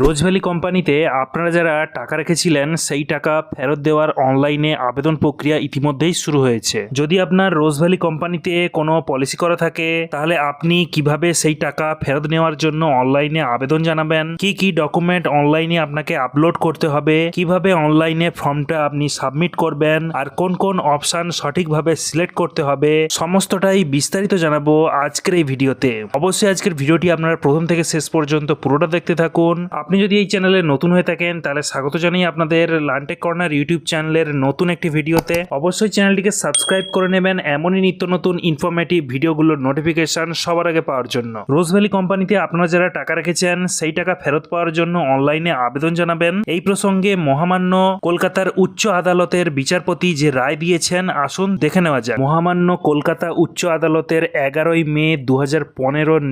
Rose Valley কোম্পানিতে আপনারা যারা টাকা রেখেছিলেন, সেই টাকা ফেরত দেওয়ার অনলাইনে আবেদন প্রক্রিয়া ইতিমধ্যেই শুরু হয়েছে। যদি আপনার রোজভ্যালি কোম্পানিতে কোনো পলিসি করা থাকে, তাহলে আপনি কীভাবে সেই টাকা ফেরত নেওয়ার জন্য অনলাইনে আবেদন জানাবেন? কি কি ডকুমেন্ট অনলাইনে আপনাকে আপলোড করতে হবে? কীভাবে অনলাইনে ফর্মটা আপনি সাবমিট করবেন? আর কোন কোন অপশান সঠিকভাবে সিলেক্ট করতে হবে? সমস্তটাই বিস্তারিত জানাব আজকের এই ভিডিওতে। অবশ্যই আজকের ভিডিওটি আপনারা প্রথম থেকে শেষ পর্যন্ত পুরোটা দেখতে থাকুন। আপনি যদি এই চ্যানেলে নতুন হয়ে থাকেন, তাহলে স্বাগত জানাই আপনাদের লানটেক কর্নার ইউটিউব চ্যানেলের নতুন একটি ভিডিওতে। অবশ্যই চ্যানেলটিকে সাবস্ক্রাইব করে নেবেন, এমনই নিত্য নতুন ইনফরমেটিভ ভিডিওগুলোর নোটিফিকেশন সবার আগে পাওয়ার জন্য। রোজভ্যালি কোম্পানিতে আপনারা যারা টাকা রেখেছেন, সেই টাকা ফেরত পাওয়ার জন্য অনলাইনে আবেদন জানাবেন। এই প্রসঙ্গে মহামান্য কলকাতার উচ্চ আদালতের বিচারপতি যে রায় দিয়েছেন, আসুন দেখে নেওয়া যাক। মহামান্য কলকাতা উচ্চ আদালতের এগারোই মে দু হাজার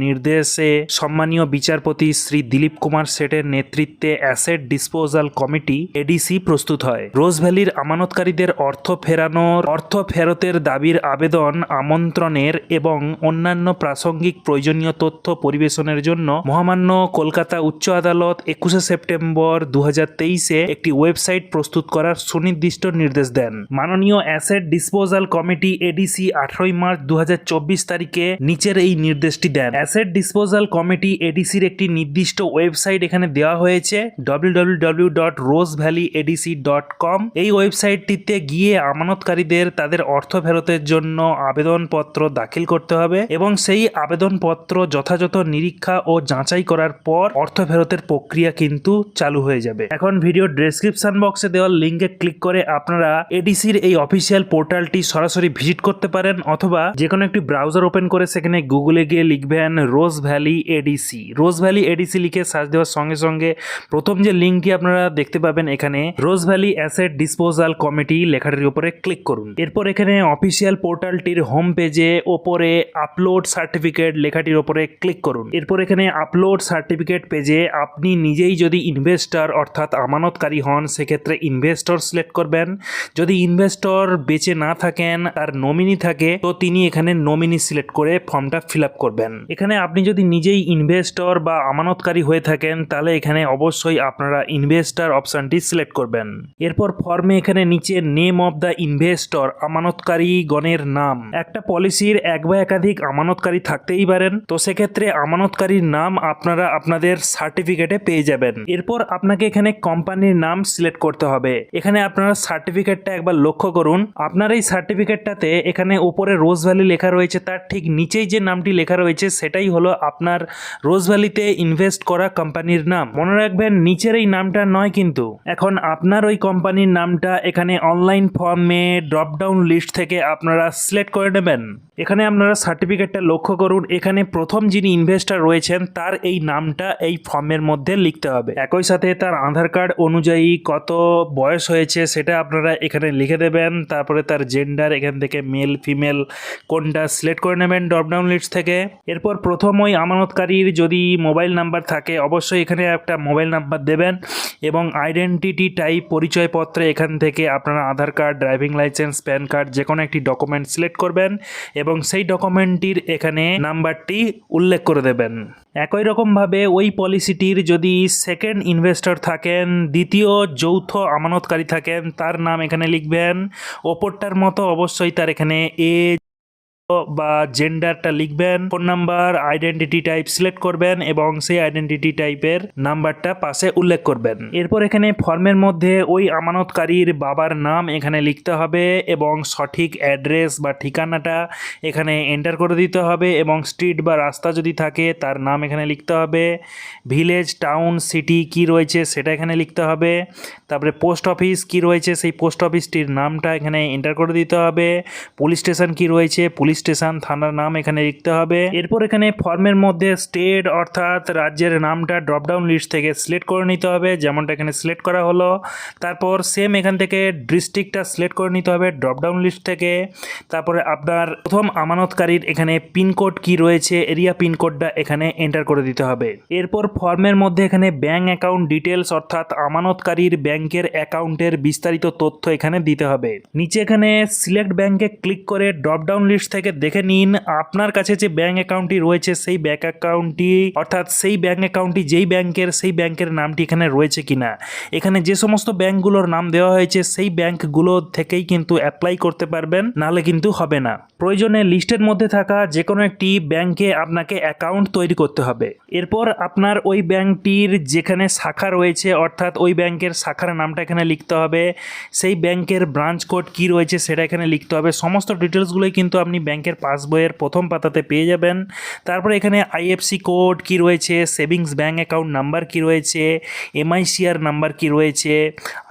নির্দেশে সম্মানীয় বিচারপতি শ্রী দিলীপ কুমার সেটের নেতৃত্বে অ্যাসেট ডিসপোজাল কমিটি, এডিসি, প্রস্তুত হয়। রোজ ভ্যালির আমানতকারীদের অর্থ ফেরানোর, অর্থ ফেরতের দাবির আবেদন, আমন্ত্রণের এবং অন্যান্য প্রাসঙ্গিক প্রয়োজনীয় তথ্য পরিবেশনের জন্য মহামান্য কলকাতা উচ্চ আদালত একুশে সেপ্টেম্বর দু একটি ওয়েবসাইট প্রস্তুত করার সুনির্দিষ্ট নির্দেশ দেন। মাননীয় অ্যাসেট ডিসপোজাল কমিটি, এডিসি, আঠারোই মার্চ দু হাজার চব্বিশ তারিখে নিচের এই নির্দেশটি দেন। অ্যাসেট ডিসপোজাল কমিটি, এডিসির একটি নির্দিষ্ট ওয়েবসাইট এখানে দেওয়া হয়েছে www.rosevalleyadc.com এই ওয়েবসাইটটিতে গিয়ে আমানতকারীদের তাদের অর্থ ফেরতের জন্য আবেদনপত্র দাখিল করতে হবে এবং সেই আবেদনপত্র যথাযথ নিরীক্ষা ও যাচাই করার পর অর্থ ফেরতের প্রক্রিয়া কিন্তু চালু হয়ে যাবে। এখন ভিডিও ডেসক্রিপশন বক্সে দেওয়া লিঙ্কে ক্লিক করে আপনারা এডিসির এই অফিসিয়াল পোর্টালটি সরাসরি ভিজিট করতে পারেন অথবা যে কোনো একটি ব্রাউজার ওপেন করে সেখানে গুগলে গিয়ে লিখবেন Rose Valley ADC Rose Valley ADC লিখে সার্চ দেওয়ার সঙ্গে সঙ্গে প্রথম যে লিঙ্কটি আপনারা দেখতে পাবেন এখানে, Rose Valley asset disposal committee লেখাটির উপরে ক্লিক করুন। এরপর এখানে অফিসিয়াল পোর্টালটির হোম পেজে ওপরে আপলোড সার্টিফিকেট লেখাটির উপরে ক্লিক করুন। এরপর এখানে আপলোড সার্টিফিকেট পেজে আপনি নিজেই যদি ইনভেস্টর অর্থাৎ আমানতকারী হন, সেক্ষেত্রে ইনভেস্টর সিলেক্ট করবেন। যদি ইনভেস্টর বেঁচে না থাকেন, তার নমিনি থাকে, তো তিনি এখানে নমিনি সিলেক্ট করে ফর্মটা ফিল করবেন। এখানে আপনি যদি নিজেই ইনভেস্টর বা আমানতকারী হয়ে থাকেন, তাহলে এখানে অবশ্যই আপনারা ইনভেস্টর অপশনটি সিলেক্ট করবেন। এরপর ফর্মে এখানে নিচে নেম অফ দ্য ইনভেস্টর আমানতকারী গণের নাম। একটা পলিসির এক বা একাধিক আমানতকারী থাকতেই পারেন। তো সেক্ষেত্রে আমানতকারীর নাম আপনারা আপনাদের সার্টিফিকেটে পেয়ে যাবেন। এরপর আপনাকে এখানে কোম্পানির নাম সিলেক্ট করতে হবে। এখানে আপনারা সার্টিফিকেটটা একবার লক্ষ্য করুন। আপনার এই সার্টিফিকেটটাতে এখানে উপরে রোজ ভ্যালি লেখা রয়েছে। তার ঠিক নিচেই যে নামটি লেখা রয়েছে, সেটাই হলো আপনার রোজ ভ্যালিতে ইনভেস্ট করা কোম্পানির নাম। মনে রাখবেন, নিচের এই নামটা নয় কিন্তু। এখন আপনার ওই কোম্পানির নামটা এখানে অনলাইন ফর্মে ড্রপডাউন লিস্ট থেকে আপনারা সিলেক্ট করে নেবেন। এখানে আপনারা সার্টিফিকেটটা লক্ষ্য করুন, এখানে প্রথম যিনি ইনভেস্টর রয়েছেন, তার এই নামটা এই ফর্মের মধ্যে লিখতে হবে। একই সাথে তার আধার কার্ড অনুযায়ী কত বয়স হয়েছে সেটা আপনারা এখানে লিখে দেবেন, তারপরে তার জেন্ডার এখান থেকে মেল ফিমেল কোনটা সিলেক্ট করে নেবেন ড্রপডাউন লিস্ট থেকে। এরপর প্রথম ওই আমানতকারীর যদি মোবাইল নাম্বার থাকে, অবশ্যই এখানে একটা মোবাইল নাম্বার দেবেন এবং আইডেন্টিটি টাইপ পরিচয়পত্রে এখান থেকে আপনারা Aadhaar card driving licence PAN card যে কোনো একটি ডকুমেন্ট সিলেক্ট করবেন এবং সেই ডকুমেন্টটির এখানে নাম্বারটি উল্লেখ করে দেবেন। একই রকমভাবে ওই পলিসিটির যদি সেকেন্ড ইনভেস্টর থাকেন, দ্বিতীয় যৌথ আমানতকারী থাকেন, তার নাম এখানে লিখবেন। ওপরটার মতো অবশ্যই তার এখানে এ বা জেন্ডারটা লিখবেন phone number identity type select করবেন এবং সেই আইডেন্টিটি টাইপের নাম্বারটা পাশে উল্লেখ করবেন। এরপর এখানে ফর্মের মধ্যে ওই আমানতকারীর বাবার নাম এখানে লিখতে হবে এবং সঠিক অ্যাড্রেস বা ঠিকানাটা এখানে এন্টার করে দিতে হবে এবং স্ট্রিট বা রাস্তা যদি থাকে তার নাম এখানে লিখতে হবে ভিলেজ টাউন সিটি কি রয়েছে সেটা এখানে লিখতে হবে, তারপরে পোস্ট অফিস কি রয়েছে সেই পোস্ট অফিসটির নামটা এখানে এন্টার করে দিতে হবে পুলিশ স্টেশন কি রয়েছে পুলিশ স্টেশন থানার নাম এখানে লিখতে হবে। এরপর এখানে ফর্মের মধ্যে স্টেট অর্থাৎ রাজ্যের নামটা ড্রপডাউন লিস্ট থেকে সিলেক্ট করে নিতে হবে, যেমনটা এখানে সিলেক্ট করা হলো। তারপর সেম এখান থেকে ডিস্ট্রিক্টটা সিলেক্ট করে নিতে হবে ড্রপডাউন লিস্ট থেকে। তারপরে আপনার প্রথম আমানতকারীর এখানে পিনকোড কি রয়েছে, এরিয়া পিনকোডটা এখানে এন্টার করে দিতে হবে। এরপর ফর্মের মধ্যে এখানে ব্যাঙ্ক অ্যাকাউন্ট ডিটেলস অর্থাৎ আমানতকারীর ব্যাংকের অ্যাকাউন্টের বিস্তারিত তথ্য এখানে দিতে হবে। নিচে এখানে সিলেক্ট ব্যাংকে ক্লিক করে ড্রপডাউন লিস্ট থেকে থেকে দেখে নিন আপনার কাছে যে ব্যাঙ্ক অ্যাকাউন্টটি রয়েছে, সেই ব্যাঙ্ক অ্যাকাউন্টটি অর্থাৎ সেই ব্যাঙ্ক অ্যাকাউন্টটি যেই ব্যাংকের সেই ব্যাংকের নামটি এখানে রয়েছে কিনা। এখানে যে সমস্ত ব্যাংকগুলোর নাম দেওয়া হয়েছে, সেই ব্যাংকগুলো থেকেই কিন্তু অ্যাপ্লাই করতে পারবেন, নাহলে কিন্তু হবে না। প্রয়োজনে লিস্টের মধ্যে থাকা যে কোনো একটি ব্যাংকে আপনাকে অ্যাকাউন্ট তৈরি করতে হবে। এরপর আপনার ওই ব্যাংকটির যেখানে শাখা রয়েছে, অর্থাৎ ওই ব্যাংকের শাখার নামটা এখানে লিখতে হবে। সেই ব্যাংকের ব্রাঞ্চ কোড কী রয়েছে, সেটা এখানে লিখতে হবে। সমস্ত ডিটেলসগুলোই কিন্তু আপনি ব্যাংকের পাসবইয়ের প্রথম পাতাতে পেয়ে যাবেন। তারপরে এখানে আইএফসি কোড কী রয়েছে, সেভিংস ব্যাঙ্ক অ্যাকাউন্ট নাম্বার কী রয়েছে, এমআইসিআর নাম্বার কী রয়েছে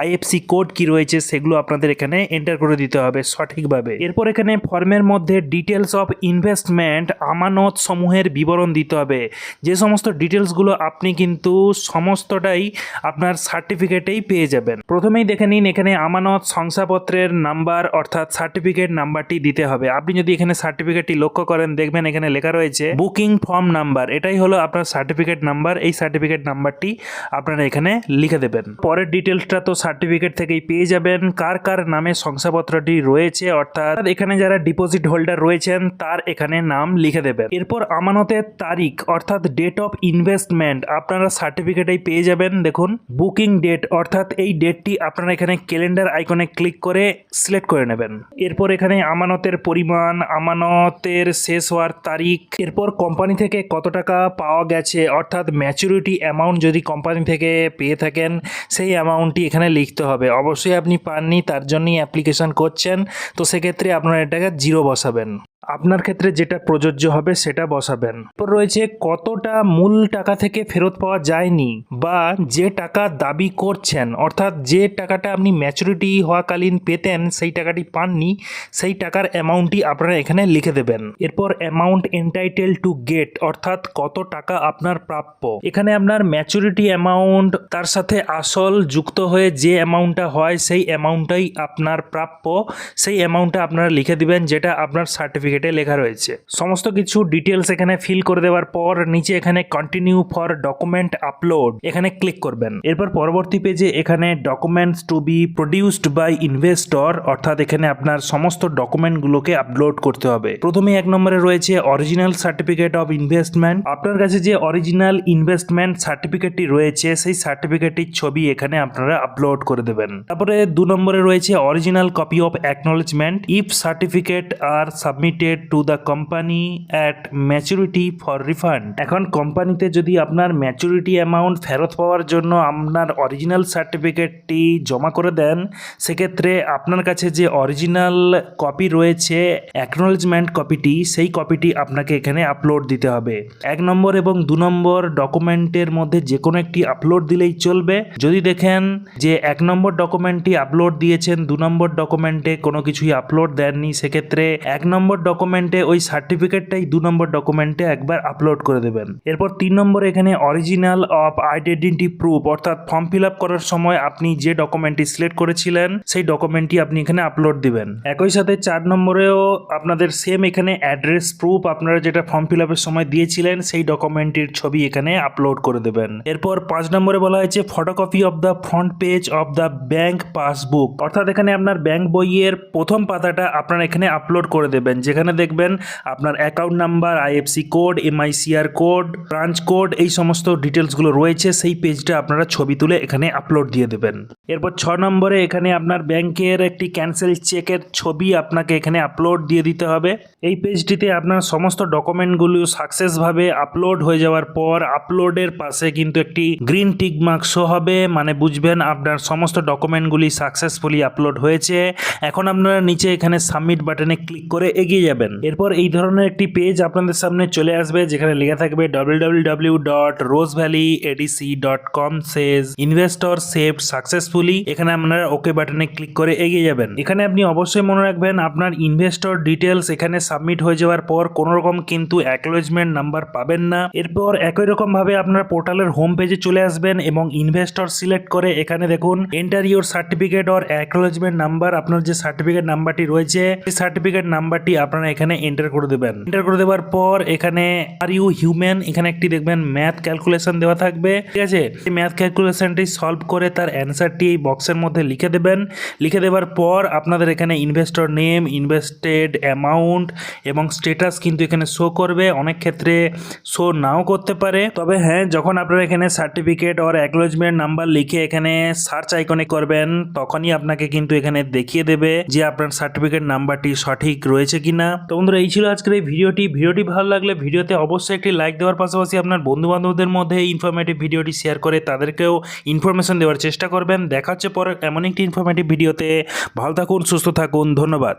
আইএফসি কোড কী রয়েছে, সেগুলো আপনাদের এখানে এন্টার করে দিতে হবে সঠিকভাবে। এরপর এখানে ফর্মের মধ্যে ডিটেলস অফ ইনভেস্টমেন্ট আমানত সমূহের বিবরণ দিতে হবে। যে সমস্ত ডিটেলসগুলো আপনি কিন্তু সমস্তটাই আপনার সার্টিফিকেটেই পেয়ে যাবেন। প্রথমেই দেখে নিন এখানে আমানত শংসাপত্রের নাম্বার অর্থাৎ সার্টিফিকেট নাম্বারটি দিতে হবে। আপনি যদি এখানে সার্টিফিকেটটি লক্ষ্য করেন, দেখবেন এখানে লেখা রয়েছে বুকিং ফর্ম নাম্বার এটাই হলো আপনার সার্টিফিকেট নাম্বার এই সার্টিফিকেট নাম্বারটি আপনারা এখানে লিখে দেবেন। পরের ডিটেলসটা তো সার্টিফিকেট থেকেই পেয়ে যাবেন। কার কার নামে শংসাপত্রটি রয়েছে? অর্থাৎ এখানে যারা ডিপোজিট হোল্ডার রয়েছেন, তার এখানে নাম লিখে দেবেন। এরপর আমানতের তারিখ, অর্থাৎ ডেট অফ ইনভেস্টমেন্ট আপনারা সার্টিফিকেটেই পেয়ে যাবেন। দেখুন বুকিং ডেট অর্থাৎ এই ডেটটি আপনারা এখানে ক্যালেন্ডার আইকনে ক্লিক করে সিলেক্ট করে নেবেন। এরপর এখানে আমানতের পরিমাণ আমানতের শেষ হওয়ার তারিখ। এরপর কোম্পানি থেকে কত টাকা পাওয়া গেছে? অর্থাৎ ম্যাচুরিটি অ্যামাউন্ট যদি কোম্পানি থেকে পেয়ে থাকেন, সেই অ্যামাউন্টটি এখানে লিখতে হবে। অবশ্যই আপনি পাননি, তার জন্যই অ্যাপ্লিকেশান করছেন। তো সেক্ষেত্রে আপনারা এটাকে জিরো বসাবেন। আপনার ক্ষেত্রে যেটা প্রযোজ্য হবে সেটা বসাবেন। এরপর রয়েছে কতটা মূল টাকা থেকে ফেরত পাওয়া যায়নি বা যে টাকা দাবি করছেন, অর্থাৎ যে টাকাটা আপনি ম্যাচুরিটি হওয়াকালীন পেতেন সেই টাকাটি পাননি, সেই টাকার অ্যামাউন্টটি আপনারা এখানে লিখে দেবেন। এরপর অ্যামাউন্ট এন্টাইটেল টু গেট অর্থাৎ কত টাকা আপনার প্রাপ্য। এখানে আপনার ম্যাচুরিটি অ্যামাউন্ট তার সাথে আসল যুক্ত হয়ে যে অ্যামাউন্টটা হয় সেই অ্যামাউন্টটাই আপনার প্রাপ্য। সেই অ্যামাউন্টটা আপনারা লিখে দিবেন যেটা আপনার সার্টিফিকেটে লেখা রয়েছে। সমস্ত কিছু ডিটেলস এখানে ফিল করে দেওয়ার পর নিচে এখানে কন্টিনিউ ফর ডকুমেন্ট আপলোড এখানে ক্লিক করবেন। এরপর পরবর্তী পেজে এখানে documents to be produced by investor অর্থাৎ এখানে আপনার সমস্ত ডকুমেন্টগুলোকে আপলোড করতে হবে। প্রথমে এক নম্বরে রয়েছে অরিজিনাল সার্টিফিকেট অফ ইনভেস্টমেন্ট আপনার কাছে যে অরিজিনাল ইনভেস্টমেন্ট সার্টিফিকেটটি রয়েছে, সেই সার্টিফিকেটটির ছবি এখানে আপনারা আপলোড করে দেবেন। তারপরে দু নম্বরে রয়েছে original copy of acknowledgement if certificate are submitted to the company at maturity for refund এখন কোম্পানিতে যদি আপনার ম্যাচুরিটি অ্যামাউন্ট ফেরত পাওয়ার জন্য আপনার অরিজিনাল সার্টিফিকেটটি জমা করে দেন, সেক্ষেত্রে আপনার কাছে যে অরিজিনাল কপি রয়েছে অ্যাকনোলেজমেন্ট কপিটি সেই কপিটি আপনাকে এখানে আপলোড দিতে হবে। এক নম্বর এবং দু নম্বর ডকুমেন্টের মধ্যে যে কোনো একটি আপলোড দিলেই চলবে। যদি দেখেন যে এক নম্বর ডকুমেন্টটি আপলোড দিয়েছেন, দু নম্বর ডকুমেন্টে কোনো কিছুই আপলোড দেননি, সেক্ষেত্রে এক নম্বর ডকুমেন্টে ওই সার্টিফিকেটটাই দু নম্বর ডকুমেন্টে একবার আপলোড করে দেবেন। এরপর তিন নম্বর এখানে অরিজিনাল অফ আইডেন্টিটি প্রুফ অর্থাৎ ফর্ম ফিল আপ করার সময় আপনি যে ডকুমেন্টটি সিলেক্ট করেছিলেন, সেই ডকুমেন্টটি আপনি এখানে আপলোড দিবেন। একই সাথে চার নম্বরেও আপনাদের সেম এখানে অ্যাড্রেস প্রুফ আপনারা যেটা ফর্ম ফিল আপের সময় দিয়েছিলেন, সেই ডকুমেন্টটির ছবি এখানে আপলোড করে দেবেন। এরপর পাঁচ নম্বরে বলা হয়েছে photocopy of the front page of the bank passbook অর্থাৎ এখানে আপনার ব্যাংক বইয়ের প্রথম পাতাটা আপনারা এখানে আপলোড করে দেবেন, যেখানে দেখবেন আপনার account number IFC code MICR code branch code এই সমস্ত ডিটেলসগুলো রয়েছে, সেই পেজটা আপনারা ছবি তুলে এখানে আপলোড দিয়ে দেবেন। এরপর ছ নম্বরে এখানে আপনার ব্যাংকের একটি ক্যান্সেল চেকের ছবি আপনাকে এখানে আপলোড দিয়ে দিতে হবে। এই পেজটিতে আপনার সমস্ত ডকুমেন্টগুলো সাকসেসভাবে আপলোড হয়ে যাওয়ার পর আপলোডের পাশে কিন্তু একটি গ্রিন টিক মার্ক শো হবে। মানে বুঝবেন আপনার সমস্ত ডকুমেন্টগুলি সাকসেসফুলি আপলোড হয়েছে। এখন আপনারা নিচে এখানে সাবমিট বাটনে ক্লিক করে এগিয়ে যাবেন। এরপর এই ধরনের একটি পেজ আপনাদের সামনে চলে আসবে, যেখানে লেখা থাকবে W dot Rose Valley ADC dot com says investor saved successfully এখানে আপনারা ওকে বাটনে ক্লিক করে এগিয়ে যাবেন। এখানে আপনি অবশ্যই মনে রাখবেন, আপনার ইনভেস্টর ডিটেলস এখানে সাবমিট হয়ে যাওয়ার পর কোনো রকম কিন্তু অ্যাকনোলেজমেন্ট নাম্বার পাবেন না। এরপর একই রকম ভাবে আপনার পোর্টালের হোম পেজে চলে আসবেন এবং ইনভেস্টর সিলেক্ট করে এখানে দেখুন enter your certificate or acknowledgement number আপনার যে সার্টিফিকেট নাম্বারটি রয়েছে, সেই সার্টিফিকেট নাম্বারটি আপনারা এখানে এন্টার করে দেবেন। এন্টার করে দেওয়ার পর এখানে আর ইউ হিউম্যান এখানে একটি দেখবেন ম্যাথ ক্যালকুলেশন দেওয়া থাকবে। ঠিক আছে? ম্যাথ ক্যালকুলেশনটি সলভ করে তার অ্যান্সারটি ঠিকানাটি এই বক্সের মধ্যে লিখে দেবেন। লিখে দেওয়ার পর আপনাদের এখানে ইনভেস্টর নেম ইনভেস্টেড অ্যামাউন্ট এবং স্টেটাস কিন্তু এখানে শো করবে। অনেক ক্ষেত্রে শো নাও করতে পারে। তবে হ্যাঁ যখন আপনারা এখানে সার্টিফিকেট অর অ্যাকনোলেজমেন্ট নাম্বার লিখে এখানে সার্চ আইকনে করবেন, তখনই আপনাকে কিন্তু এখানে দেখিয়ে দেবে যে আপনার সার্টিফিকেট নাম্বারটি সঠিক রয়েছে কিনা। তো বন্ধুরা, এই ছিল আজকের এই ভিডিওটি। ভিডিওটি ভালো লাগলে ভিডিওতে অবশ্যই একটি লাইক দেওয়ার পাশাপাশি আপনার বন্ধু বান্ধবদের মধ্যে ইনফরমেটিভ ভিডিওটি শেয়ার করে তাদেরকেও ইনফরমেশন দেওয়ার চেষ্টা করবেন। দেখা হচ্ছে পরে এমন একটি ইনফরমেটিভ ভিডিওতে ভালো থাকুন সুস্থ থাকুন ধন্যবাদ।